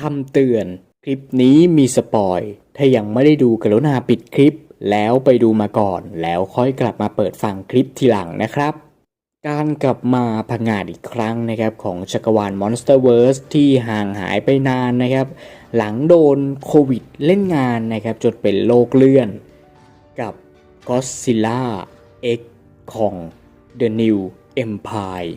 คำเตือน คลิปนี้มีสปอย ถ้ายังไม่ได้ดูกรุณาปิดคลิป แล้วไปดูมาก่อน แล้วค่อยกลับมาเปิดฟังคลิปทีหลังนะครับ การกลับมาพังงาดอีกครั้งนะครับ ของจักรวาล Monsterverse ที่ห่างหายไปนานนะครับ หลังโดนโควิดเล่นงานนะครับ จนเป็นโลกเลื่อน กับ Godzilla X ของ The New Empire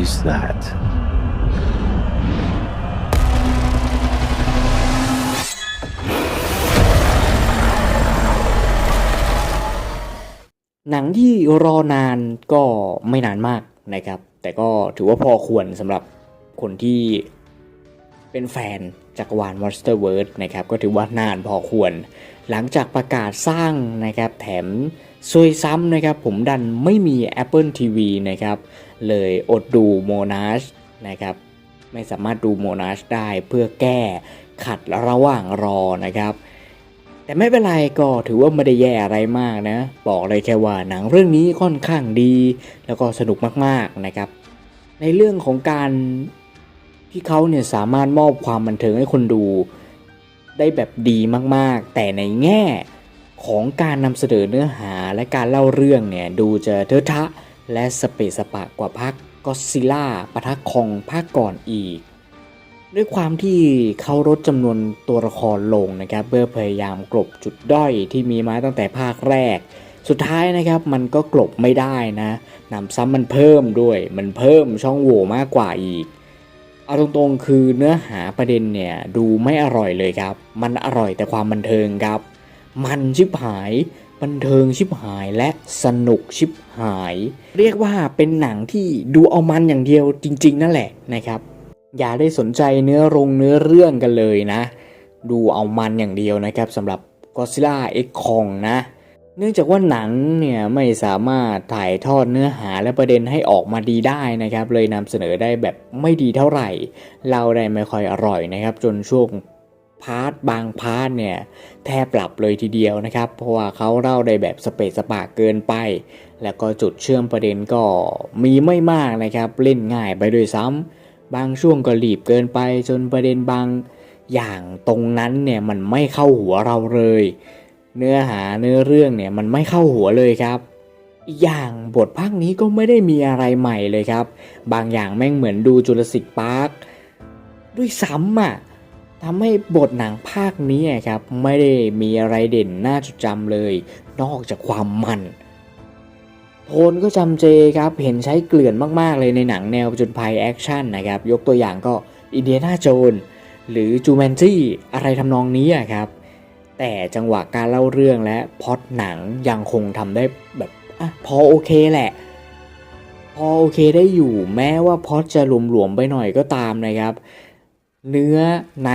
is that? หนังที่รอนานก็ไม่นานมากนะครับ แต่ก็ถือว่าพอควรสำหรับคนที่เป็นแฟนจักรวาล Monsterverse นะครับ ก็ถือว่านานพอควร หลังจากประกาศสร้างนะครับ แถมซวยซ้ำนะครับ ผมดันไม่มี Apple TV นะครับ เลยอดดูโมนาชนะครับ ไม่สามารถดูโมนาชได้เพื่อแก้ขัดระหว่างรอนะครับ แต่ไม่เป็นไรก็ถือว่าไม่ได้แย่อะไรมากนะ บอกเลยแค่ว่าหนังเรื่องนี้ค่อนข้างดี แล้วก็สนุกมากๆนะครับ ในเรื่องของการที่เขาเนี่ยสามารถมอบความบันเทิงให้คนดูได้แบบดีมากๆ แต่ในแง่ของการนำเสนอเนื้อหาและการเล่าเรื่องเนี่ยดูจะเทอะทะ และสเปซสปะกว่าภาคก็ซิล่าปะทะคองภาคก่อนอีก ด้วยความที่เขาลดจำนวนตัวละครลงนะครับเพื่อพยายามกลบจุดด้อยที่มีมาตั้งแต่ภาคแรก สุดท้ายนะครับมันก็กลบไม่ได้นะนำซ้ำมันเพิ่มด้วย มันเพิ่มช่องโหว่มากกว่าอีกเอาตรงๆ คือเนื้อหาประเด็นเนี่ยดูไม่อร่อยเลยครับ มันอร่อยแต่ความบันเทิงครับ มันชิบหาย บันเทิงชิบหายและสนุกชิบหาย เรียกว่าเป็นหนังที่ดูเอามันอย่างเดียวจริง ๆ นั่นแหละนะครับ อย่าได้สนใจเนื้อรงเนื้อเรื่องกันเลยนะ ดูเอามันอย่างเดียวนะครับสำหรับ Godzilla X Kong นะเนื่องจากว่าหนังเนี่ยไม่สามารถถ่ายทอดเนื้อหาและประเด็นให้ออกมาดีได้นะครับ เลยนำเสนอได้แบบไม่ดีเท่าไหร่เราได้ไม่ค่อยอร่อยนะครับ จนช่วง พาร์ทบางพาร์ทเนี่ยแทบปรับเลยทีเดียวนะครับ เพราะว่าเขาเล่าได้แบบสเปซสปาเกินไป แล้วก็จุดเชื่อมประเด็นก็มีไม่มากนะครับ เล่นง่ายไปด้วยซ้ำบางช่วงก็รีบเกินไป จนประเด็นบางอย่างตรงนั้นเนี่ยมันไม่เข้าหัวเราเลย เนื้อหาเนื้อเรื่องเนี่ยมันไม่เข้าหัวเลยครับอีกอย่างบทภาคนี้ก็ไม่ได้มีอะไรใหม่เลยครับ บางอย่างแม่งเหมือนดูจุลศิษย์พาร์คด้วยซ้ำอะ ทำให้บทหนังภาคนี้ครับไม่ได้มีอะไรเด่นน่าจดจำเลย นอกจากความมัน โทนก็จำเจครับเห็นใช้เกลื่อนมากๆเลยในหนังแนวจญภัยแอคชั่นนะครับยกตัวอย่างก็อินเดียนาโจนหรือจูแมนจี้อะไรทำนองนี้ครับ แต่จังหวะการเล่าเรื่องและพอตหนังยังคงทำได้แบบอะพอโอเคแหละ พอโอเคได้อยู่แม้ว่าพอตจะหลวมๆไปหน่อยก็ตามนะครับ เนื้อใน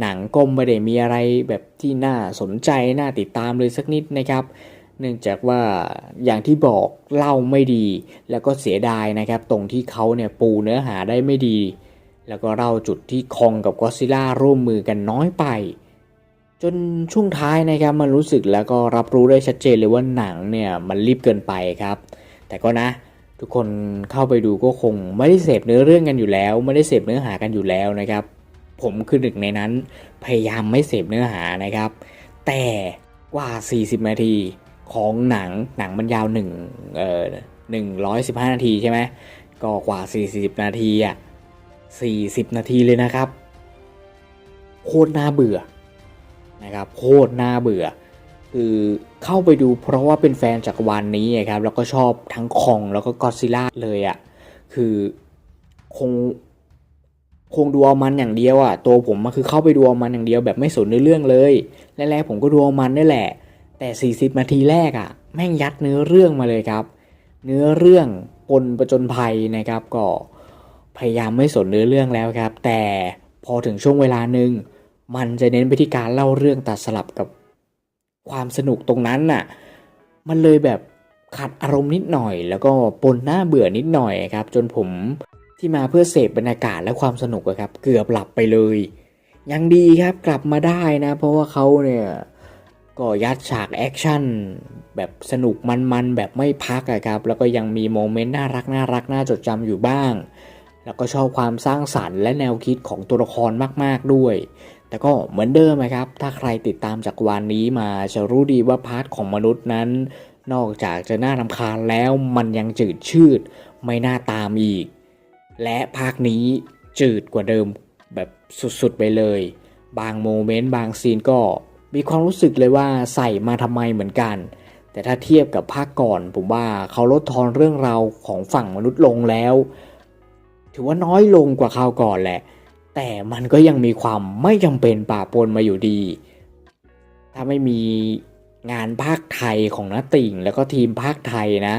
หนังก็ไม่ได้มีอะไรแบบที่น่าสนใจน่าติดตามเลยสักนิดนะครับ เนื่องจากว่าอย่างที่บอกเล่าไม่ดี แล้วก็เสียดายนะครับ ตรงที่เขาเนี่ยปูเนื้อหาได้ไม่ดี แล้วก็เล่าจุดที่คองกับก็ซิล่าร่วมมือกันน้อยไป จนช่วงท้ายนะครับมันรู้สึกแล้วก็รับรู้ได้ชัดเจนเลยว่าหนังเนี่ยมันรีบเกินไปครับ แต่ก็นะทุกคนเข้าไปดูก็คงไม่ได้เสพเนื้อเรื่องกันอยู่แล้ว ไม่ได้เสพเนื้อหากันอยู่แล้วนะครับ ผมคือหนึ่งในนั้นพยายามไม่เสพเนื้อหานะครับ แต่กว่า 40 นาทีของหนังหนังมันยาวหนึ่งเอ่อหนึ่งร้อยสิบห้านาทีใช่ไหมก็กว่า 40 นาทีอะ40 นาทีเลยนะครับ โคตรน่าเบื่อนะครับโคตรน่าเบื่อ คือเข้าไปดูเพราะว่าเป็นแฟนจักรวาลนนี้ครับแล้วก็ชอบทั้งคองแล้วก็กอซิลล่าเลยอะ่ะคือคง คงดูเอามันอย่างเดียวอะ่ะตัวผมมาคือเข้าไปดูเอามันอย่างเดียวแบบไม่สนในเรื่องเลยแรกๆผมก็ดูเอามันนี่แหละ แต่ 40 นาทีแรกอะ่ะ แม่งยัดเนื้อเรื่องมาเลยครับ เนื้อเรื่องปนประจนภัยนะครับก็พยายามไม่สนเนื้อเรื่องแล้วครับ แต่พอถึงช่วงเวลาหนึ่งมันจะเน้นไปที่การเล่าเรื่องตัดสลับกับความสนุกตรงนั้นน่ะ มันเลยแบบขัดอารมณ์นิดหน่อย แล้วก็ปนหน้าเบื่อนิดหน่อยครับ จนผม ที่มาเพื่อเสพบรรยากาศและความสนุกครับ เกือบหลับไปเลย ยังดีครับกลับมาได้นะ เพราะว่าเขาเนี่ยก็ยัดฉากแอคชั่นแบบสนุกมันๆแบบไม่พักอะครับ แล้วก็ยังมีโมเมนต์น่ารักน่ารักน่าจดจำอยู่บ้าง แล้วก็ชอบความสร้างสรรค์และแนวคิดของตัวละครมากๆด้วย แต่ก็เหมือนเดิมนะครับ ถ้าใครติดตามจากวานนี้มาจะรู้ดีว่าพาร์ทของมนุษย์นั้น นอกจากจะน่ารำคาญแล้วมันยังจืดชืด ไม่น่าตามอีก และภาคนี้จืดกว่าเดิมแบบสุดๆไปเลย บางโมเมนต์บางซีนก็มีความรู้สึกเลยว่าใส่มาทำไมเหมือนกัน แต่ถ้าเทียบกับภาคก่อนผมว่าเขาลดทอนเรื่องราวของฝั่งมนุษย์ลงแล้ว ถือว่าน้อยลงกว่าคราวก่อนแหละ แต่มันก็ยังมีความไม่จำเป็นป่าปนมาอยู่ดี ถ้าไม่มีงานภาคไทยของนัติ่งแล้วก็ทีมภาคไทยนะ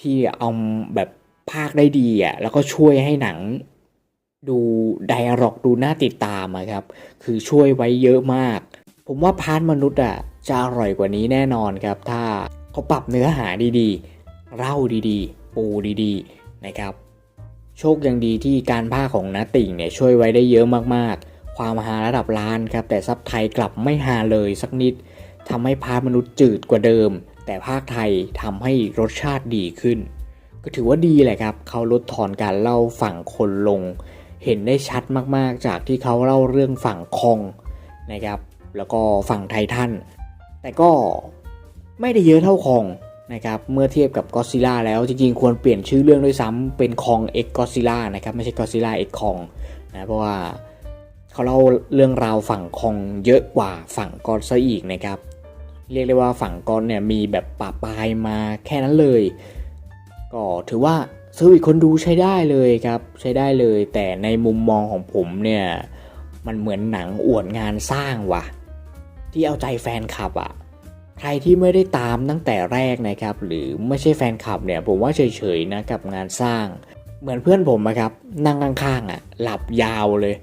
ที่เอาแบบ ภาคได้ดีอะแล้วก็ช่วยให้หนังดูไดอะล็อกดูน่าติดตามครับ คือช่วยไว้เยอะมาก ผมว่าพาร์ทมนุษย์อะจะอร่อยกว่านี้แน่นอนครับ ถ้าเขาปรับเนื้อหาดีๆ เล่าดีๆ ปูดีๆนะครับ โชคยังดีที่การภาคของนาติ่งเนี่ยช่วยไว้ได้เยอะมากๆ ความฮาระดับล้านครับ แต่ซับไทยกลับไม่ฮาเลยสักนิดทำให้พาร์ทมนุษย์จืดกว่าเดิม แต่ภาคไทยทำให้รสชาติดีขึ้น ก็ถือว่าดีแหละครับ เขาลดทอนการเล่าฝั่งคนลง เห็นได้ชัดมากๆ จากที่เขาเล่าเรื่องฝั่งคองนะครับ แล้วก็ฝั่งไททัน แต่ก็ไม่ได้เยอะเท่าคองนะครับ เมื่อเทียบกับก็ซิล่าแล้วจริงๆ ควรเปลี่ยนชื่อเรื่องด้วยซ้ำเป็นคองเอ็กก็ซิล่านะครับ ไม่ใช่ก็ซิล่าเอ็กคองนะเพราะว่าเขาเล่าเรื่องราวฝั่งคองเยอะกว่าฝั่งกอนซะอีกนะครับ เรียกได้ว่าฝั่งกอนเนี่ยมีแบบป่าปลายมาแค่นั้นเลย ก็ถือว่าเซอร์วิสคนดูใช้ได้เลยครับใช้ได้เลย แต่ในมุมมองของผมเนี่ยมันเหมือนหนังอวดงานสร้างว่ะ ที่เอาใจแฟนคลับอะ่ะใครที่ไม่ได้ตามตั้งแต่แรกนะครับ หรือไม่ใช่แฟนคลับเนี่ยผมว่าเฉยๆนะกับงานสร้าง เหมือนเพื่อนผมอะครับนั่งข้างๆอะ่ะหลับยาวเลย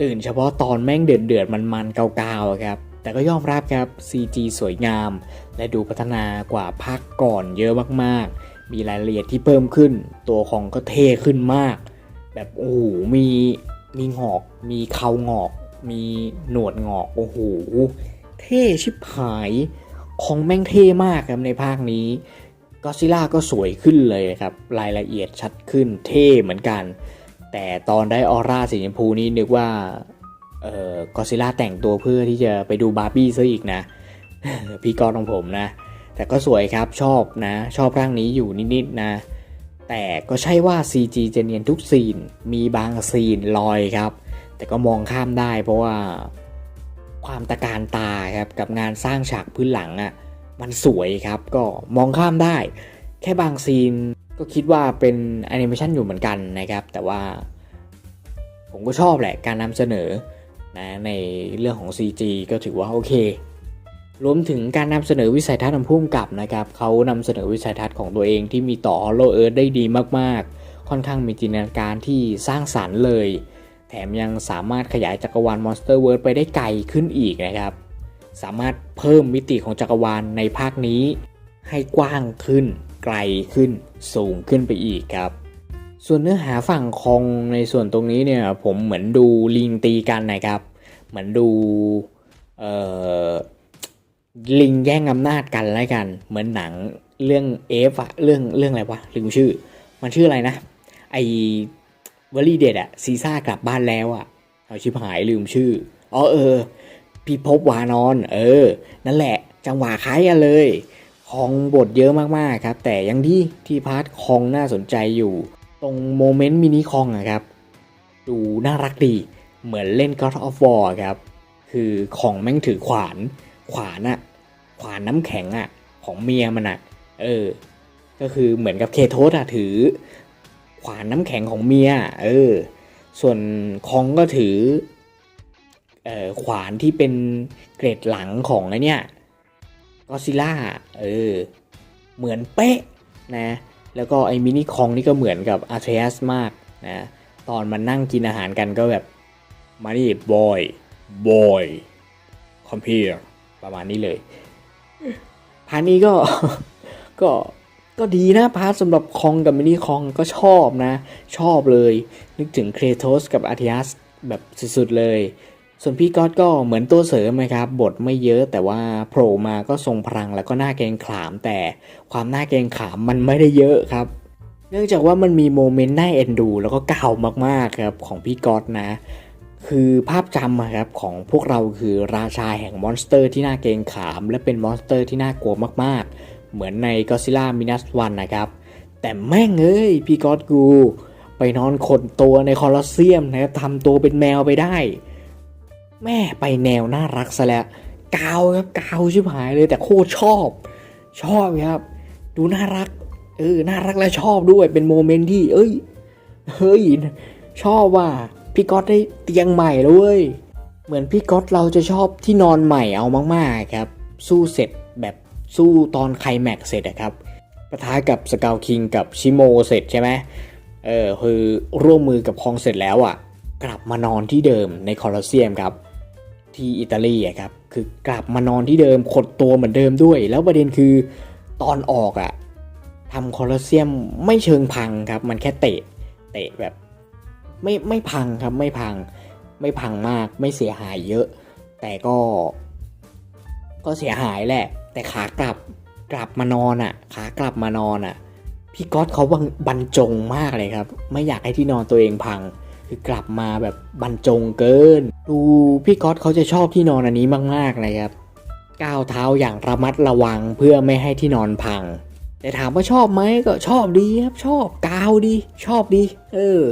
ตื่นเฉพาะตอนแม่งเดือดๆมันๆเกาๆอะครับแต่ก็ยอมรับครับ CG สวยงาม และดูพัฒนากว่าภาคก่อนเยอะมากๆ มีรายละเอียดที่เพิ่มขึ้น ตัวของก็เท่ขึ้นมาก แบบโอ้โหมีมีงอก มีเขางอก มีหนวดงอกโอ้โหเท่ชิบหายของแม่งเท่มากครับในภาคนี้ก็ซิล่าก็สวยขึ้นเลยครับ รายละเอียดชัดขึ้นเท่เหมือนกัน แต่ตอนได้ออร่าสีชมพูนี่นึกว่าเออกอซิล่าแต่งตัวเพื่อที่จะไปดูบาร์บี้ซะอีกนะ พี่กอของผมนะ แต่ก็สวยครับชอบนะ ชอบร่างนี้อยู่นิดๆนะ แต่ก็ใช่ว่า CG จะเนียนทุกซีน มีบางซีนลอยครับ แต่ก็มองข้ามได้เพราะว่าความตะการตาครับกับงานสร้างฉากพื้นหลังอะ่ะมันสวยครับก็มองข้ามได้ แค่บางซีนก็คิดว่าเป็นแอนิเมชันอยู่เหมือนกันนะครับ แต่ว่า ผมก็ชอบแหละการนำเสนอนะในเรื่องของ CG ก็ถือว่าโอเค รวมถึงการนำเสนอวิสัยทัศน์ของผู้กำกับนะครับเขานำเสนอวิสัยทัศน์ของตัวเองที่มีต่อ Hollow Earth ได้ดีมากๆ ค่อนข้างมีจินตนาการที่สร้างสรรค์เลย แถมยังสามารถขยายจักรวาล Monster World ไปได้ไกลขึ้นอีกนะครับ สามารถเพิ่มมิติของจักรวาลในภาคนี้ ให้กว้างขึ้น ไกลขึ้น สูงขึ้นไปอีกครับ ส่วนเนื้อหาฝั่งคองในส่วนตรงนี้เนี่ยผมเหมือนดูลิงตีกันนะครับ เหมือนดูเอ่อ ลิงแย่งอำนาจกันแล้วกัน เหมือนหนังเรื่องเอฟอะเรื่องเรื่องอะไรวะลืมชื่อ มันชื่ออะไรนะ ไอวลีเด็ดอะซีซ่ากลับบ้านแล้วอะเอาชิบหายลืมชื่ออ๋อเออพี่พบวานอน เออ นั่นแหละ จังหวะคล้ายกันเลยคองบทเยอะมากๆครับ แต่ยังดีที่พาร์ทคองน่าสนใจอยู่ ตรงโมเมนต์มินิคองอะครับ ดูน่ารักดี เหมือนเล่น God of War ครับ คือของแม่งถือขวาน ขวานอะขวานน้ำแข็งอะของเมียมันอะเออ ก็คือเหมือนกับเคโทสอะถือ ขวานน้ำแข็งของเมีย เออ ส่วนคองก็ถือเอ่อขวานที่เป็นเกรดหลังของไอเนี่ยก็ซิล่าเออ เหมือนเป๊ะนะ แล้วก็ไอ้มินิคองนี่ก็เหมือนกับอาร์เทสมากนะ ตอนมันนั่งกินอาหารกันก็แบบมานี่บอยบอยคอมพิว ประมาณนี้เลย พาร์ทนี้ก็ก็ก็ดีนะพาร์ทสำหรับคองกับมินิคองก็ชอบนะ ชอบเลย นึกถึงเครโทสกับอาร์ i ิอัสแบบสุดๆเลย ส่วนพี่ก๊อตก็เหมือนตัวเสริมนะครับ บทไม่เยอะแต่ว่าโผล่มาก็ทรงพลังแล้วก็หน้าเกรงขาม แต่ความหน้าเกรงขามมันไม่ได้เยอะครับ เนื่องจากว่ามันมีโมเมนต์น่าเอ็นดู แล้วก็เก่ามากๆครับของพี่ก๊อตนะ คือภาพจำครับของพวกเราคือราชาแห่งมอนสเตอร์ที่น่าเกรงขาม และเป็นมอนสเตอร์ที่น่ากลัวมากๆ เหมือนใน Godzilla Minus One นะครับ แต่แม่งเอ้ยพี่ก๊อตกู ไปนอนขดตัวในคอลอสเซียมนะครับทำตัวเป็นแมวไปได้ แม่ไปแนวน่ารักซะแล้วกาวครับกาวชิบหายเลยแต่โคตรชอบ ชอบครับ ดูน่ารักเออน่ารักและชอบด้วยเป็นโมเมนต์ที่ เอ้ยเฮ้ยชอบว่า พี่ก๊อตได้เตียงใหม่แล้วเว้ย เหมือนพี่ก๊อตเราจะชอบที่นอนใหม่เอามากๆครับ สู้เสร็จแบบสู้ตอนไคลแม็กซ์เสร็จอะครับปะทะกับสกาวคิงกับชิโมเสร็จใช่ไหมเออคือร่วมมือกับคองเสร็จแล้วอะกลับมานอนที่เดิมในคอลอเซียมครับ ที่อิตาลีอะครับคือกลับมานอนที่เดิมขดตัวเหมือนเดิมด้วย แล้วประเด็นคือตอนออกอะทำคอลอเซียมไม่เชิงพังครับ มันแค่เตะ เตะแบบ ไม่ไม่พังครับไม่พังไม่พังมากไม่เสียหายเยอะ แต่ก็ ก็เสียหายแหละ แต่ขากลับกลับมานอนอะ่ะ ขากลับมานอนอะพี่ก๊อตเขาบังบรรจงมากเลยครับ ไม่อยากให้ที่นอนตัวเองพัง คือกลับมาแบบบรรจงเกิน ดูพี่ก๊อตเขาจะชอบที่นอนอันนี้มากๆเลยครับก้าวเท้าอย่างระมัดระวังเพื่อไม่ให้ที่นอนพัง แต่ถามว่าชอบไหมก็ชอบดีครับ ชอบกาวดี ชอบดี เออ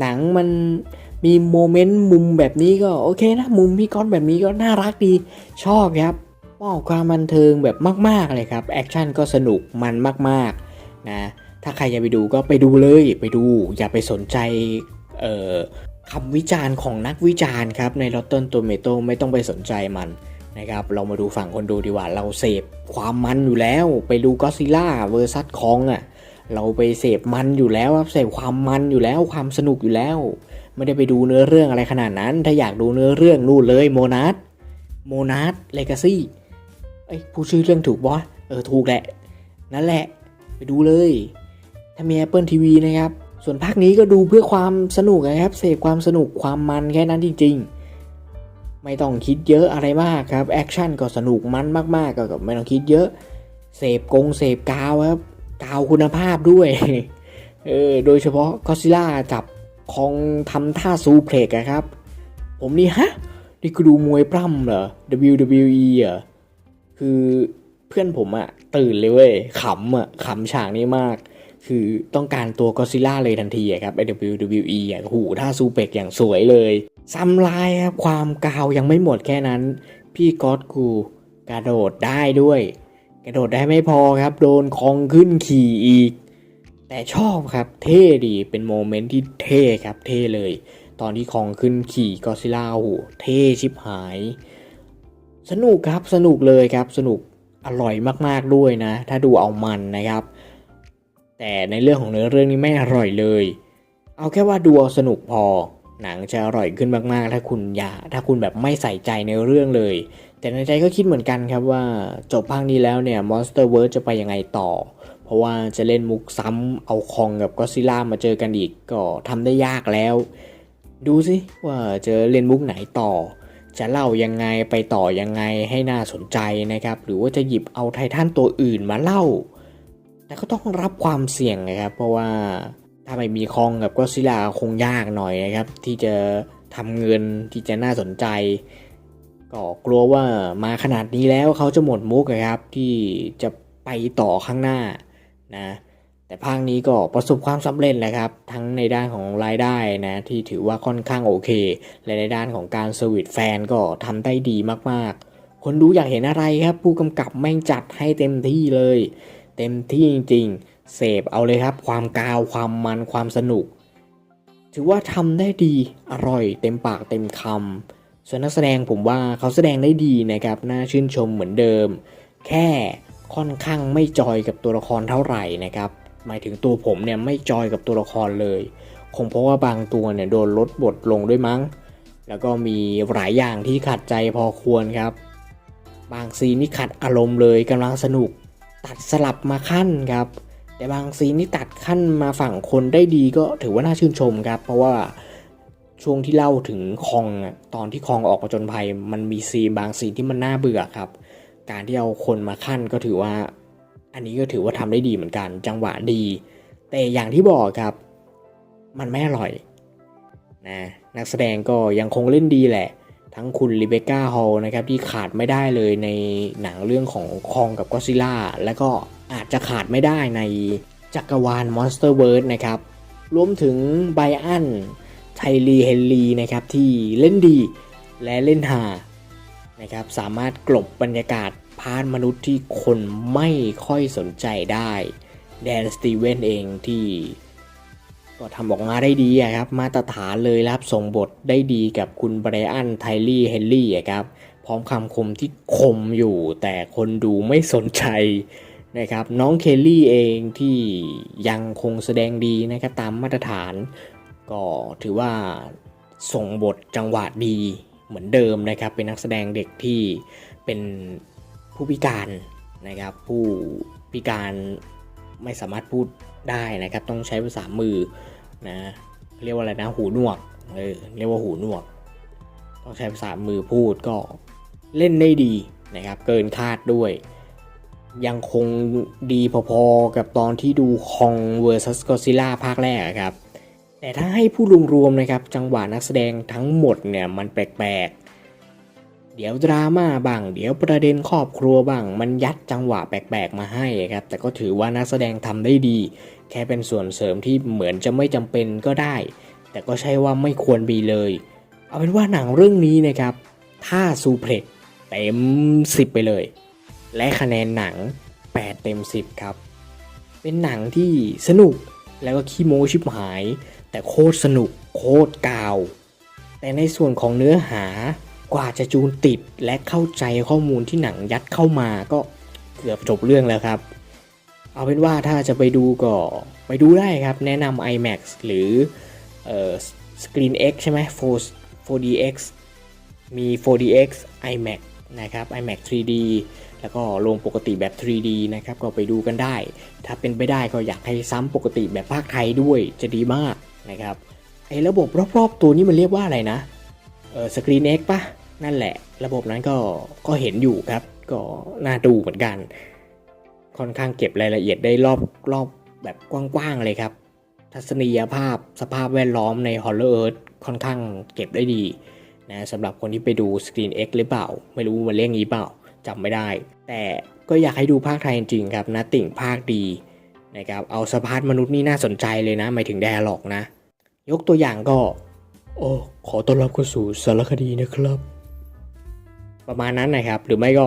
หนังมันมีโมเมนต์มุมแบบนี้ก็โอเคนะ มุมพี่ก๊อตแบบนี้ก็น่ารักดี ชอบครับมอบความบันเทิงแบบมาก ๆ เลยครับ แอคชั่นก็สนุกมันมาก ๆ นะ ถ้าใครจะไปดูก็ไปดูเลยไปดู อย่าไปสนใจเอ่อคำวิจารณ์ของนักวิจารณ์ครับ ใน Rotten Tomato ไม่ต้องไปสนใจมันนะครับ เรามาดูฝั่งคนดูดีกว่า เราเสพความมันอยู่แล้ว ไปดูก็ซิล่าเวอร์ซัสคองอะ เราไปเสพมันอยู่แล้วครับเสพความมันอยู่แล้วความสนุกอยู่แล้ว ไม่ได้ไปดูเนื้อเรื่องอะไรขนาดนั้น ถ้าอยากดูเนื้อเรื่องนู่นเลยโมนัสโมนัสเลกาซี่เอ้ผู้ชื่อเรื่องถูกบอสเออถูกแหละ นั่นแหละไปดูเลย ถ้ามี Apple TV นะครับ ส่วนภาคนี้ก็ดูเพื่อความสนุกนะครับ เสพความสนุกความมันแค่นั้นจริง ๆ ไม่ต้องคิดเยอะอะไรมากครับ แอคชั่นก็สนุกมันมากๆก็ไม่ต้องคิดเยอะ เสพกงเสพกาวครับ กาวคุณภาพด้วย เออ โดยเฉพาะก็ซิล่าจับคองทำท่าซูเพลกอะครับ ผมนี่ฮะ นี่คือดูมวยปล้ำเหรอ WWE เหรอ คือเพื่อนผมอะตื่นเลยเว้ยขำอะขำฉากนี้มาก คือต้องการตัวก็ซิล่าเลยทันทีครับ WWE อะโอ้โหท่าซูเปกอย่างสวยเลยซ้ำลายครับความกาวยังไม่หมดแค่นั้น พี่ก๊อตกูกระโดดได้ด้วย กระโดดได้ไม่พอครับ โดนคองขึ้นขี่อีก แต่ชอบครับเท่ดีเป็นโมเมนต์ที่เท่ครับเท่เลย ตอนที่คองขึ้นขี่ก็ซิล่าโอ้โหเท่ชิบหาย สนุกครับสนุกเลยครับสนุกอร่อยมากๆด้วยนะ ถ้าดูเอามันนะครับ แต่ในเรื่องของเนื้อเรื่องนี้ไม่อร่อยเลย เอาแค่ว่าดูเอาสนุกพอ หนังจะอร่อยขึ้นมากๆ ถ้าคุณอย่าถ้าคุณแบบไม่ใส่ใจในเรื่องเลย แต่ในใจก็คิดเหมือนกันครับว่าจบภาคนี้แล้วเนี่ย Monster World จะไปยังไงต่อ เพราะว่าจะเล่นมุกซ้ำเอาคองกับก็ซิล่ามาเจอกันอีกก็ทำได้ยากแล้ว ดูสิว่าจะเล่นมุกไหนต่อ จะเล่ายังไงไปต่อยังไงให้น่าสนใจนะครับ หรือว่าจะหยิบเอาไททันตัวอื่นมาเล่า แต่ก็ต้องรับความเสี่ยงนะครับ เพราะว่าถ้าไม่มีคองกับก็ซิล่าคงยากหน่อยนะครับ ที่จะทำเงินที่จะน่าสนใจ ก็กลัวว่ามาขนาดนี้แล้วเขาจะหมดมุกนะครับ ที่จะไปต่อข้างหน้านะแต่ภาคนี้ก็ประสบความสำเร็จแหละครับ ทั้งในด้านของรายได้นะ ที่ถือว่าค่อนข้างโอเค และในด้านของการเซอร์วิสแฟนก็ทำได้ดีมากๆ คนดูอยากเห็นอะไรครับ ผู้กำกับแม่งจัดให้เต็มที่เลย เต็มที่จริงๆ เสพเอาเลยครับ ความกาวความมันความสนุก ถือว่าทำได้ดีอร่อยเต็มปากเต็มคำ ส่วนนักแสดงผมว่าเขาแสดงได้ดีนะครับน่าชื่นชมเหมือนเดิม แค่ค่อนข้างไม่จอยกับตัวละครเท่าไหร่นะครับ หมายถึงตัวผมเนี่ยไม่จอยกับตัวละครเลย คงเพราะว่าบางตัวเนี่ยโดนลดบทลงด้วยมั้ง แล้วก็มีหลายอย่างที่ขัดใจพอควรครับ บางซีนนี่ขัดอารมณ์เลยกำลังสนุก ตัดสลับมาขั้นครับ แต่บางซีนที่ตัดขั้นมาฝั่งคนได้ดีก็ถือว่าน่าชื่นชมครับ เพราะว่า ช่วงที่เล่าถึงคองอะตอนที่คองออกมาจนภัย มันมีซีนบางซีนที่มันน่าเบื่อครับ การที่เอาคนมาขั้นก็ถือว่า อันนี้ก็ถือว่าทำได้ดีเหมือนกัน จังหวะดี แต่อย่างที่บอกครับ มันไม่อร่อยนะนักแสดงก็ยังคงเล่นดีแหละ ทั้งคุณลิเบก้าฮอลนะครับที่ขาดไม่ได้เลยในหนังเรื่องของคองกับก็ซิล่าแล้วก็อาจจะขาดไม่ได้ในจักรวาล Monster w o r l d นะครับรวมถึงไบอัน ไทลีเฮนลีนะครับที่เล่นดีและเล่นหานะครับสามารถกลบบรรยากาศพาร์ทมนุษย์ที่คนไม่ค่อยสนใจได้ แดนสตีเวนเองที่ก็ทำออกมาได้ดีครับมาตรฐานเลยรับส่งบทได้ดีกับคุณไบรอันไทลี่เฮนรี่ครับพร้อมคำคมที่คมอยู่แต่คนดูไม่สนใจนะครับน้องเคลลี่เองที่ยังคงแสดงดีนะครับตามมาตรฐาน ก็ถือว่าส่งบทจังหวะดีเหมือนเดิมนะครับ เป็นนักแสดงเด็กที่เป็นผู้พิการนะครับ ผู้พิการไม่สามารถพูดได้นะครับ ต้องใช้ภาษามือนะเรียกว่าอะไรนะหูหนวกเออเรียกว่าหูหนวก ต้องใช้ภาษามือพูดก็เล่นได้ดีนะครับ เกินคาดด้วย ยังคงดีพอๆกับตอนที่ดูคอง vs Godzilla ภาคแรกครับ แต่ถ้าให้ผู้รวมๆนะครับ จังหวะนักแสดงทั้งหมดเนี่ยมันแปลกๆ เดี๋ยวดราม่าบ้าง เดี๋ยวประเด็นครอบครัวบ้าง มันยัดจังหวะแปลกๆมาให้ครับ แต่ก็ถือว่านักแสดงทำได้ดี แค่เป็นส่วนเสริมที่เหมือนจะไม่จำเป็นก็ได้ แต่ก็ใช่ว่าไม่ควรมีเลย เอาเป็นว่าหนังเรื่องนี้นะครับ ถ้าซูเพล็กเต็ม 10 ไปเลย และคะแนนหนัง 8 เต็ม 10 ครับ เป็นหนังที่สนุกแล้วก็ขี้โม้ชิบหาย แต่โคตรสนุกโคตรกาว แต่ในส่วนของเนื้อหากว่าจะจูนติดและเข้าใจข้อมูลที่หนังยัดเข้ามาก็เกือบจบเรื่องแล้วครับ เอาเป็นว่าถ้าจะไปดูก็ไปดูได้ครับแนะนำ IMAX หรือเอ่อ Screen X ใช่ไหม 4DX มี 4DX IMAX นะครับ IMAX 3D แล้วก็ลงปกติแบบ 3D นะครับ ก็ไปดูกันได้ ถ้าเป็นไปได้ก็อยากให้ซ้ำปกติแบบภาคไทยด้วยจะดีมาก นะครับไอ้ระบบรอบๆตัวนี้มันเรียกว่าอะไรนะเออ Screen X ปะนั่นแหละ ระบบนั้นก็ก็เห็นอยู่ครับ ก็น่าดูเหมือนกัน ค่อนข้างเก็บรายละเอียดได้รอบรอบแบบกว้างๆเลยครับ ทัศนียภาพสภาพแวดล้อมใน Hollow Earth ค่อนข้างเก็บได้ดีนะสำหรับคนที่ไปดู Screen X หรือเปล่า ไม่รู้มันเรียกงี้เปล่าจำไม่ได้ แต่ก็อยากให้ดูภาคไทยจริงๆครับนะติ่งภาคดีนะครับเอาสภาพมนุษย์นี่น่าสนใจเลยนะหมายถึงแดร์ล็อกนะ ยกตัวอย่างก็โอ้ขอต้อนรับเข้าสู่สารคดีนะครับ ประมาณนั้นนะครับ หรือไม่ก็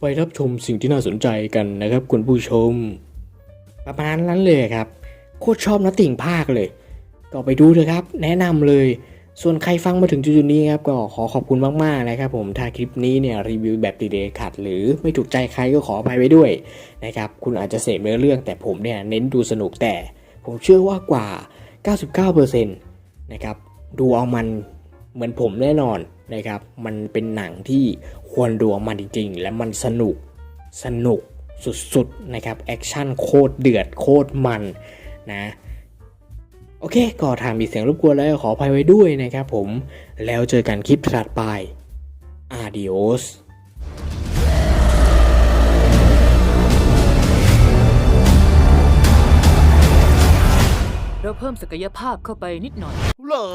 ไปรับชมสิ่งที่น่าสนใจกันนะครับคุณผู้ชม ประมาณนั้นเลยครับ โคตรชอบนะติ่งภาคเลย ก็ไปดูเถอะครับ แนะนำเลย ส่วนใครฟังมาถึงจุดนี้ครับก็ขอขอบคุณมากๆนะครับ ผมถ้าคลิปนี้เนี่ยรีวิวแบบดีเดย์ขัด หรือไม่ถูกใจใครก็ขออภัยไว้ด้วยนะครับคุณอาจจะเสพเนื้อเรื่องแต่ผมเนี่ยเน้นดูสนุกแต่ ผมเชื่อว่ากว่า 99%นะครับดูเอามันเหมือนผมแน่นอนนะครับ มันเป็นหนังที่ควรดูเอามันจริง ๆ และมันสนุกสนุกสุดๆนะครับแอคชั่นโคตรเดือดโคตรมันนะโอเคก็ทางมีเสียงรบกวนแล้วขออภัยไว้ด้วยนะครับผมแล้วเจอกันคลิปถัดไป Adios เรา เพิ่มศักยภาพเข้าไปนิดหน่อย เหรอ